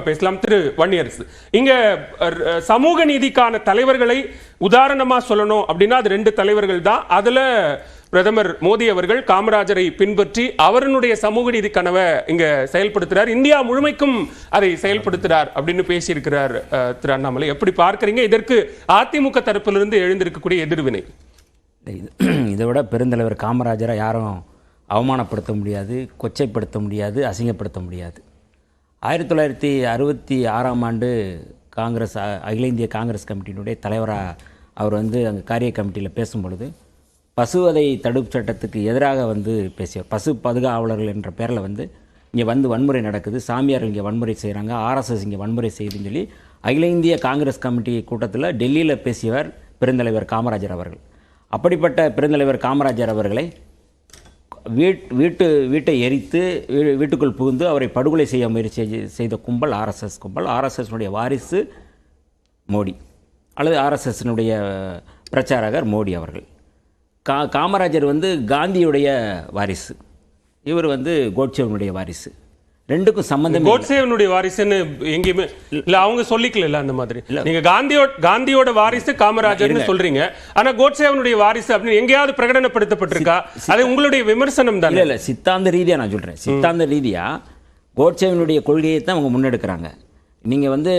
பேசலாம். திரு வன்னியரசு. இங்க சமூக நீதிக்கான தலைவர்களை உதாரணமா சொல்லணும் அப்படின்னா அது ரெண்டு தலைவர்கள் தான். அதுல பிரதமர் மோடி அவர்கள் காமராஜரை பின்பற்றி அவருடைய சமூக நீதி கனவை இங்க செயல்படுத்துறார். இந்தியா முழுமைக்கும் அதை செயல்படுத்துறார் அப்படின்னு பேசியிருக்கிறார் திரு அண்ணாமலை. எப்படி பார்க்கறீங்க? இதற்கு அதிமுக தரப்பிலிருந்து எழுந்திருக்கக்கூடிய எதிர்வினை. இதை விட பெருந்தலைவர் காமராஜரை யாரும் அவமானப்படுத்த முடியாது கொச்சைப்படுத்த முடியாது அசிங்கப்படுத்த முடியாது. ஆயிரத்தி தொள்ளாயிரத்தி அறுபத்தி ஆறாம் ஆண்டு காங்கிரஸ் அகில இந்திய காங்கிரஸ் கமிட்டியினுடைய தலைவராக அவர் வந்து அங்கே காரிய கமிட்டியில் பேசும்பொழுது பசுவதை தடுப்பு சட்டத்துக்கு எதிராக வந்து பேசிய பசு பாதுகாவலர்கள் என்ற பேரில் வந்து இங்கே வந்து வன்முறை நடக்குது சாமியார்கள் இங்கே வன்முறை செய்கிறாங்க ஆர்எஸ்எஸ் இங்கே வன்முறை செய்யுதுன்னு சொல்லி அகில இந்திய காங்கிரஸ் கமிட்டி கூட்டத்தில் டெல்லியில் பேசியவர் பெருந்தலைவர் காமராஜர் அவர்கள். அப்படிப்பட்ட பெருந்தலைவர் காமராஜர் அவர்களை வீட் வீட்டு வீட்டை எரித்து வீட்டுக்குள் புகுந்து அவரை படுகொலை செய்ய முயற்சி செய்த கும்பல் ஆர்எஸ்எஸ் கும்பல். ஆர்எஸ்எஸ்னுடைய வாரிசு மோடி அல்லது ஆர்எஸ்எஸ்னுடைய பிரச்சாரகர் மோடி அவர்கள். கா காமராஜர் வந்து காந்தியுடைய வாரிசு. இவர் வந்து கோட்சேவனுடைய வாரிசு. ரெண்டுக்கும் சம்பந்தம் கோட்சேவனுடைய வாரிசுன்னு எங்கேயுமே இல்ல. அவங்க சொல்லிக்கல அந்த மாதிரி. நீங்க காந்தியோட காந்தியோட வாரிசு காமராஜர்னு சொல்றீங்க. ஆனா கோட்சேவனுடைய வாரிசு அப்படின்னு எங்கேயாவது பிரகடனப்படுத்தப்பட்டிருக்கா? அது உங்களுடைய விமர்சனம் தானே? இல்லை சித்தாந்த ரீதியாக நான் சொல்கிறேன் சித்தாந்த ரீதியாக கோட்சேவனுடைய கொள்கையை தான் அவங்க முன்னெடுக்கிறாங்க. நீங்கள் வந்து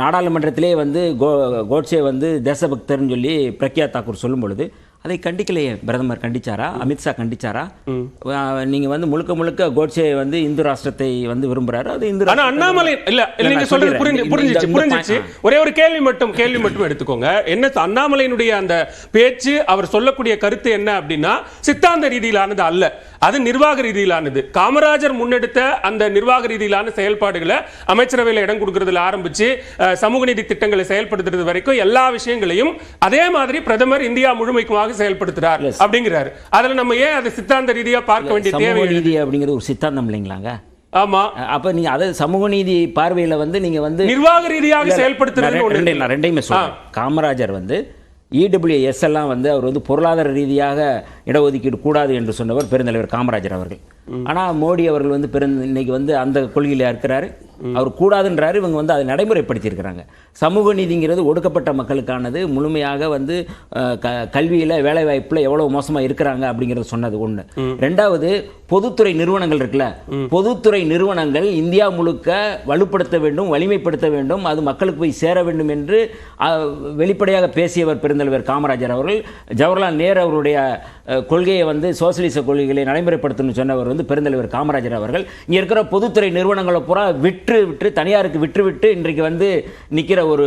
நாடாளுமன்றத்திலே வந்து கோ கோட்சே வந்து தேசபக்தர்னு சொல்லி பிரக்யா தாக்கூர் சொல்லும் பொழுது அதை கண்டிக்கலையே பிரதமர் கண்டிச்சாரா? அமித்ஷா கண்டிச்சாரா? நீங்கள் வந்து முழுக்க முழுக்க கோட்சே வந்து இந்து ராஷ்டிரத்தை வந்து விரும்புறாரு அது இந்து ஆனா அண்ணாமலை இல்ல நீங்க சொல்றது புரிஞ்சிச்சு புரிஞ்சிச்சு. ஒரே ஒரு கேள்வி மட்டும் கேள்வி மட்டும் எடுத்துக்கோங்க. என்ன அண்ணாமலையினுடைய அந்த பேச்சு அவர் சொல்லக்கூடிய கருத்து என்ன அப்படின்னா சித்தாந்த ரீதியிலானது அல்ல. அது நிர்வாக ரீதியிலானது. காமராஜர் முன்னெடுத்த அந்த நிர்வாக ரீதியிலான செயல்பாடுகளை அமைச்சரவையில் இடம் கொடுக்கறதுல ஆரம்பிச்சு சமூக நீதி திட்டங்களை செயல்படுத்துறது வரைக்கும் எல்லா விஷயங்களையும் அதே மாதிரி பிரதமர் இந்தியா முழுமைக்குமாக செயல்படுத்துறார் அப்படிங்கிறாரு. அதுல நம்ம ஏன் அதை சித்தாந்த ரீதியா பார்க்க வேண்டிய தேவை நீதி அப்படிங்கிறது ஒரு சித்தாந்தம் இல்லைங்களாங்க? ஆமா. அப்போ நீங்கள் அதை சமூக நீதி பார்வையில் வந்து நீங்கள் வந்து நிர்வாக ரீதியாக செயல்படுத்துறது நான் ரெண்டை- நான் ரெண்டையுமே சொல்றேன். காமராஜர் வந்து இடபிள்யூஎஸ் எல்லாம் வந்து அவர் வந்து பொருளாதார ரீதியாக இடஒதுக்கீடு கூடாது என்று சொன்னவர் பெருந்தலைவர் காமராஜர் அவர்கள். ஆனால் மோடி அவர்கள் வந்து பெருந்த இன்னைக்கு வந்து அந்த கொள்கையில் இருக்கிறாரு. அவர் கூடாதுன்றாரு இவங்க வந்து அதை நடைமுறைப்படுத்தியிருக்கிறாங்க. சமூக நீதிங்கிறது ஒடுக்கப்பட்ட மக்களுக்கானது. முழுமையாக வந்து க கல்வியில் வேலைவாய்ப்பில் எவ்வளோ மோசமாக இருக்கிறாங்க அப்படிங்கிறத சொன்னது ஒன்று ரெண்டாவது பொதுத்துறை நிறுவனங்கள் இருக்குல்ல? பொதுத்துறை நிறுவனங்கள் இந்தியா முழுக்க வலுப்படுத்த வேண்டும் வலிமைப்படுத்த வேண்டும் அது மக்களுக்கு போய் சேர வேண்டும் என்று வெளிப்படையாக பேசியவர் பெருந்தலைவர் காமராஜர் அவர்கள். ஜவஹர்லால் நேரு அவருடைய கொள்கையை வந்து சோசியலிச கொள்கைகளை நடைமுறைப்படுத்தணும்னு சொன்னவர் வந்து பெருந்தலைவர் காமராஜர் அவர்கள். இங்கே இருக்கிற பொதுத்துறை நிறுவனங்களை பூரா விற்று விற்று தனியாருக்கு விற்று விட்டு இன்றைக்கு வந்து நிற்கிற ஒரு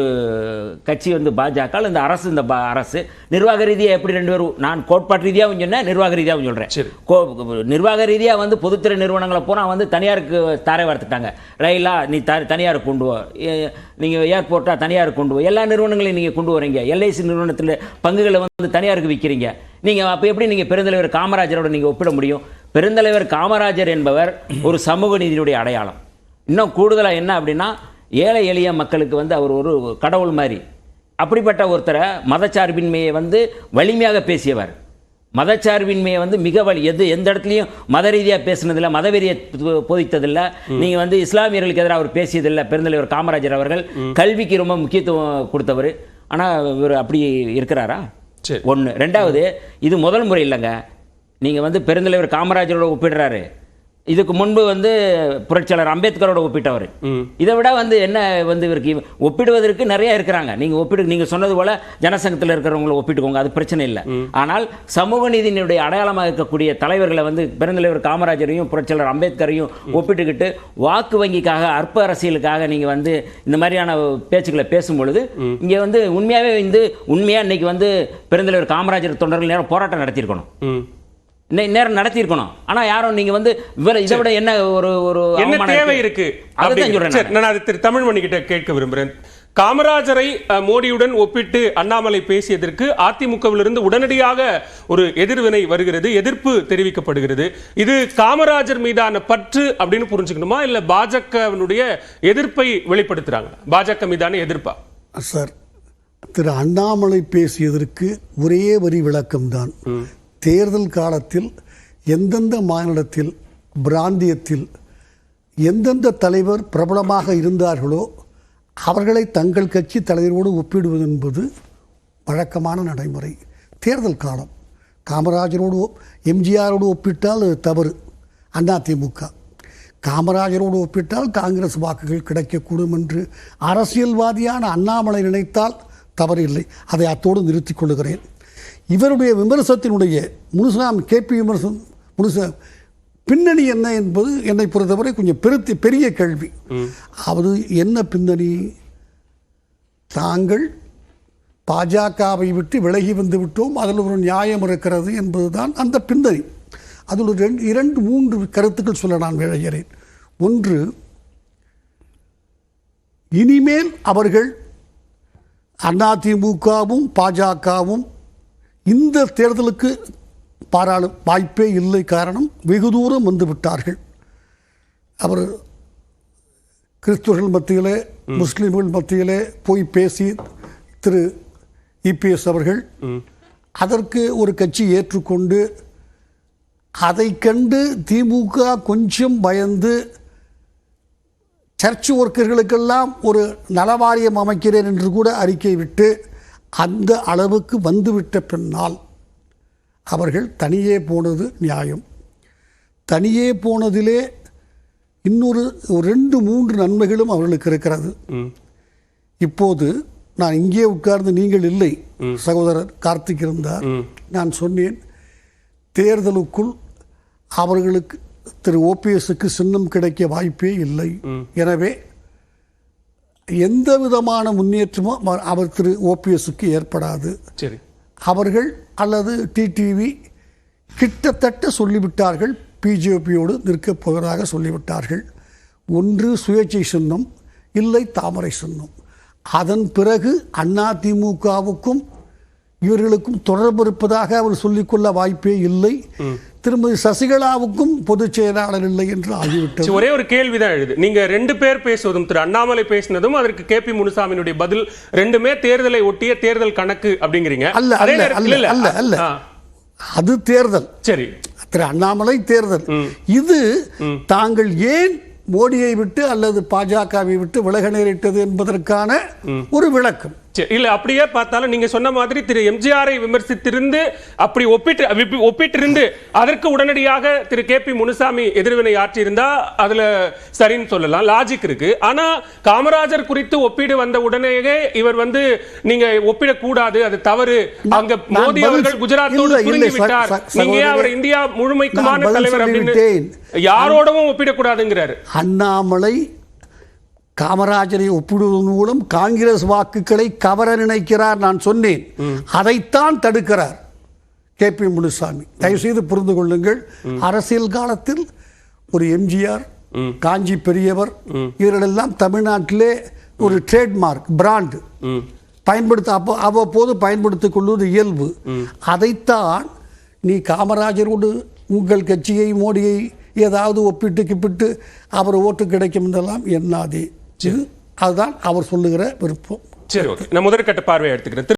கட்சி வந்து பாஜக இந்த அரசு இந்த அரசு. நிர்வாக ரீதியாக எப்படி ரெண்டு பேரும் நான் கோட்பாட்டு ரீதியாகவும் சொன்னேன் நிர்வாக ரீதியாகவும் சொல்கிறேன் நிர்வாக ரீதியாக வந்து பொதுத்துறை நிறுவனங்களை பூரா வந்து தனியாருக்கு தாரை வார்த்துட்டாங்க ரயிலா நீ த தனியாருக்கு கொண்டு வா. ஏ- நீங்க ஏர்போர்ட்டா தனியாருக்கு கொண்டு வா. எல்லா நிறுவனங்களையும் நீங்க கொண்டு வரீங்க எல்ஐசி நிறுவனத்தில் பங்குகளை வந்து தனியாருக்கு விற்கிறீங்க நீங்க அப்போ எப்படி நீங்க பெருந்தலைவர் காமராஜரோட நீங்க ஒப்பிட முடியும்? பெருந்தலைவர் காமராஜர் என்பவர் ஒரு சமூக நீதியினுடைய அடையாளம். இன்னும் கூடுதலா என்ன அப்படின்னா ஏழை எளிய மக்களுக்கு வந்து அவர் ஒரு கடவுள் மாதிரி. அப்படிப்பட்ட ஒருத்தரை மதச்சார்பின்மையை வந்து வலிமையாக பேசியவர். மதச்சார்பின்மையை வந்து மிக வலி எது எந்த இடத்துலையும் மத ரீதியாக பேசினதில்ல மதவெறியை போதித்ததில்ல. நீங்க வந்து இஸ்லாமியர்களுக்கு எதிராக அவர் பேசியதில்லை பெருந்தலைவர் காமராஜர் அவர்கள். கல்விக்கு ரொம்ப முக்கியத்துவம் கொடுத்தவர். ஆனா இவர் அப்படி இருக்கிறாரா? சரி. ஒன்று ரெண்டாவது இது முதல் முறை இல்லைங்க. நீங்க வந்து பெருந்தலைவர் காமராஜரோட ஒப்பிடுறாரு. இதுக்கு முன்பு வந்து புரட்சியாளர் அம்பேத்கரோட ஒப்பிட்டவர். இதை விட வந்து என்ன வந்து இவருக்கு இவ- ஒப்பிடுவதற்கு நிறைய இருக்கிறாங்க. நீங்க ஒப்பிடு நீங்க சொன்னது போல ஜனசங்கத்தில் இருக்கிறவங்கள ஒப்பிட்டுக்கோங்க அது பிரச்சனை இல்லை. ஆனால் சமூக நீதியினுடைய அடையாளமாக இருக்கக்கூடிய தலைவர்களை வந்து பெருந்தலைவர் காமராஜரையும் புரட்சியாளர் அம்பேத்கரையும் ஒப்பிட்டுக்கிட்டு வாக்கு வங்கிக்காக அற்ப அரசியலுக்காக நீங்க வந்து இந்த மாதிரியான பேச்சுக்களை பேசும் பொழுது இங்க வந்து உண்மையாவே வந்து உண்மையா இன்னைக்கு வந்து பெருந்தலைவர் காமராஜர் தொண்டர்கள் நேரம் போராட்டம் நடத்தியிருக்கணும். நேரம் நடத்தியிருக்கணும். ஆனா யாரும் நீங்க வந்து இவர இதை விட என்ன ஒரு ஒரு என்ன தேவை இருக்கு அதுதான் நான் அது திரு தமிழ்மணி கிட்ட கேட்க விரும்புகிறேன் காமராஜரை மோடியுடன் ஒப்பிட்டு அண்ணாமலை பேசியதற்கு அதிமுகவிலிருந்து உடனடியாக ஒரு எதிர்வினை வருகிறது எதிர்ப்பு தெரிவிக்கப்படுகிறது. இது காமராஜர் மீதான பற்று அப்படின்னு புரிஞ்சுக்கணுமா? இல்ல பாஜகவினுடைய எதிர்ப்பை வெளிப்படுத்துறாங்க பாஜக மீதான எதிர்ப்பா? சார் திரு அண்ணாமலை பேசியதற்கு ஒரே வரி விளக்கம்தான். தேர்தல் காலத்தில் எந்தெந்த மாநிலத்தில் பிராந்தியத்தில் எந்தெந்த தலைவர் பிரபலமாக இருந்தார்களோ அவர்களை தங்கள் கட்சி தலைவரோடு ஒப்பிடுவது என்பது வழக்கமான நடைமுறை. தேர்தல் காலம். காமராஜரோடு எம்ஜிஆரோடு ஒப்பிட்டால் தவறு. அதிமுக காமராஜரோடு ஒப்பிட்டால் காங்கிரஸ் வாக்குகள் கிடைக்கக்கூடும் என்று அரசியல்வாதியான அண்ணாமலை நினைத்தால் தவறில்லை. அதை அத்தோடு நிறுத்திக் கொள்கிறேன் இவருடைய விமர்சனத்தினுடைய முழுசாம் கேபி விமர்சனம் முழுச பின்னணி என்ன என்பது என்னை பொறுத்தவரை கொஞ்சம் பெருத்தி பெரிய கேள்வி. அது என்ன பின்னணி? தாங்கள் பாஜகவை விட்டு விலகி வந்து விட்டோம் அதில் ஒரு நியாயம் இருக்கிறது என்பதுதான் அந்த பின்னணி. அதில் ஒரு ரெண்டு இரண்டு மூன்று கருத்துக்கள் சொல்ல நான் விளைகிறேன் ஒன்று இனிமேல் அவர்கள் அதிமுகவும் பாஜகவும் இந்த தேர்தலுக்கு பாராளு வாய்ப்பே இல்லை காரணம் வெகு தூரம் வந்து விட்டார்கள். அவர் கிறிஸ்துவர்கள் மத்தியிலே முஸ்லீம்கள் மத்தியிலே போய் பேசி திரு இபிஎஸ் அவர்கள் அதற்கு ஒரு கட்சி ஏற்றுக்கொண்டு அதை கண்டு திமுக கொஞ்சம் பயந்து சர்ச் ஒர்க்கர்களுக்கெல்லாம் ஒரு நலவாரியம் அமைக்கிறேன் என்று கூட அறிக்கை விட்டு அந்த அளவுக்கு வந்துவிட்ட பின்னால் அவர்கள் தனியே போனது நியாயம். தனியே போனதிலே இன்னொரு ரெண்டு மூன்று நன்மைகளும் அவர்களுக்கு இருக்கிறது. இப்போது நான் இங்கே உட்கார்ந்து நீங்கள் இல்லை. சகோதரர் கார்த்திக் இருந்தார். நான் சொன்னேன் தேர்தலுக்குள் அவர்களுக்கு திரு ஓபிஎஸ்க்கு சின்னம் கிடைக்க வாய்ப்பே இல்லை. எனவே எந்த விதமான முன்னேற்றமும் அவர்- அவர் திரு ஓபிஎஸ்க்கு ஏற்படாது. சரி. அவர்கள் அல்லது டிடிவி கிட்டத்தட்ட சொல்லிவிட்டார்கள். பிஜேபியோடு நிற்கப் போவதாக சொல்லிவிட்டார்கள். ஒன்று சுயேட்சை சின்னம் இல்லை தாமரை சின்னம். அதன் பிறகு அதிமுகவுக்கும் இவர்களுக்கும் தொடர்பு இருப்பதாக அவர் சொல்லிக்கொள்ள வாய்ப்பே இல்லை. திருமதி சசிகலாவுக்கும் பொதுச் செயலாளர் இல்லை என்று ஆகிவிட்டது. ஒரே ஒரு கேள்விதான் எழுது. நீங்க ரெண்டு பேர் பேசுவதும் திரு அண்ணாமலை பேசினதும் அதற்கு கே பி முனுசாமியினுடைய பதில் ரெண்டுமே தேர்தலை ஒட்டிய தேர்தல் கணக்கு அப்படிங்கிறீங்க. அல்ல, அல்ல, அல்ல, அல்ல, அது தேர்தல். சரி. திரு அண்ணாமலை தேர்தல். இது தாங்கள் ஏன் மோடியை விட்டு அல்லது பாஜகவை விட்டு விலக நேரிட்டது என்பதற்கான ஒரு விளக்கம். இல்ல அப்படியே பார்த்தாலும் நீங்க சொன்ன மாதிரி திரு எம்ஜிஆரை விமர்சித்திருந்து அப்படி ஒப்பிட்டு ஒப்பிட்டிருந்து அதற்கு உடனடியாக திரு கே பி முனுசாமி எதிர்வினை ஆற்றியிருந்தா அதுல சரின்னு சொல்லலாம். லாஜிக் இருக்கு. ஆனா காமராஜர் குறித்து ஒப்பீடு வந்த உடனேயே இவர் வந்து நீங்க ஒப்பிடக்கூடாது அது தவறு. அங்க மோடி அவர்கள் குஜராத்தோடு ச- விட்டார். நீங்க அவர் இந்தியா முழுமைக்குமான தலைவர் அப்படின்னு. யாரோடவும் ஒப்பிடக்கூடாதுங்கிறாரு. அண்ணாமலை காமராஜரை ஒப்பிடுவதன் மூலம் காங்கிரஸ் வாக்குகளை கவர நினைக்கிறார் நான் சொன்னேன். அதைத்தான் தடுக்கிறார் கே பி முனுசாமி. தயவுசெய்து புரிந்து கொள்ளுங்கள். அரசியல் காலத்தில் ஒரு எம்ஜிஆர் காஞ்சி பெரியவர் இவர்களெல்லாம் தமிழ்நாட்டிலே ஒரு ட்ரேட்மார்க் பிராண்ட் பயன்படுத்த அப்போ அவ்வப்போது பயன்படுத்திக் கொள்வது இயல்பு. அதைத்தான் நீ காமராஜரோடு உங்கள் கட்சியை மோடியை ஏதாவது ஒப்பிட்டு கிப்பிட்டு அவர் ஓட்டு கிடைக்கும் என்றெல்லாம் எண்ணாதே. இது அதுதான் அவர் சொல்லுகிற விருப்பம். சரி ஓகே. நான் முதற்கட்ட பார்வையை எடுத்துக்கிறேன்.